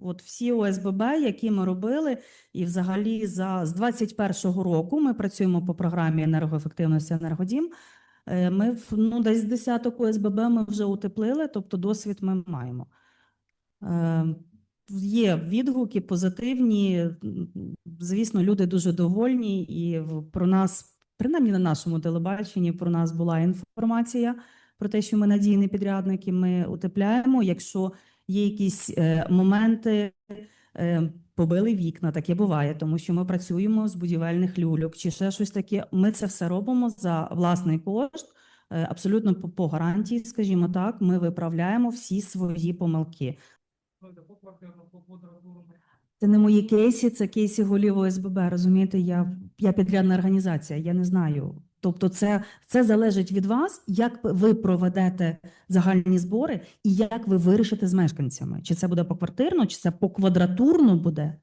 От всі ОСББ, які ми робили, і взагалі за з 21-го року ми працюємо по програмі енергоефективності енергодім. Е, Ми ну, десь десяток ОСББ ми вже утеплили, тобто досвід ми маємо. Е, Є відгуки позитивні. Звісно, люди дуже довольні, і про нас, принаймні на нашому телебаченні, про нас була інформація про те, що ми надійні підрядники, ми утепляємо. Якщо є якісь е, моменти, е, побили вікна, таке буває, тому що ми працюємо з будівельних люльок чи ще щось таке. Ми це все робимо за власний кошт, е, абсолютно по, гарантії, скажімо так. Ми виправляємо всі свої помилки. Це не мої кейси, це кейси голів ОСББ. Розумієте, я, я підрядна організація, я не знаю. Тобто, це, це залежить від вас, як ви проведете загальні збори і як ви вирішите з мешканцями. Чи це буде поквартирно, чи це поквадратурно буде.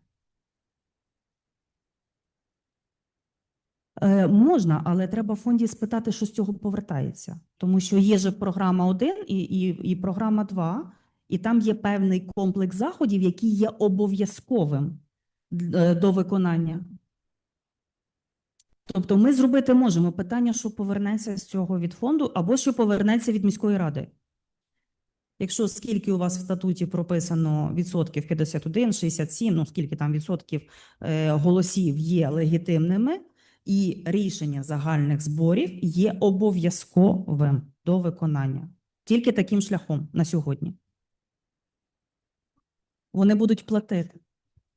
Е, можна, але треба в фонді спитати, що з цього повертається. Тому що є же програма 1 і, і, і програма 2, і там є певний комплекс заходів, який є обов'язковим е, до виконання. Тобто ми зробити можемо питання, що повернеться з цього від фонду, або що повернеться від міської ради. Якщо скільки у вас в статуті прописано відсотків 51, 67, ну скільки там відсотків е, голосів є легітимними, і рішення загальних зборів є обов'язковим до виконання. Тільки таким шляхом на сьогодні. Вони будуть платити.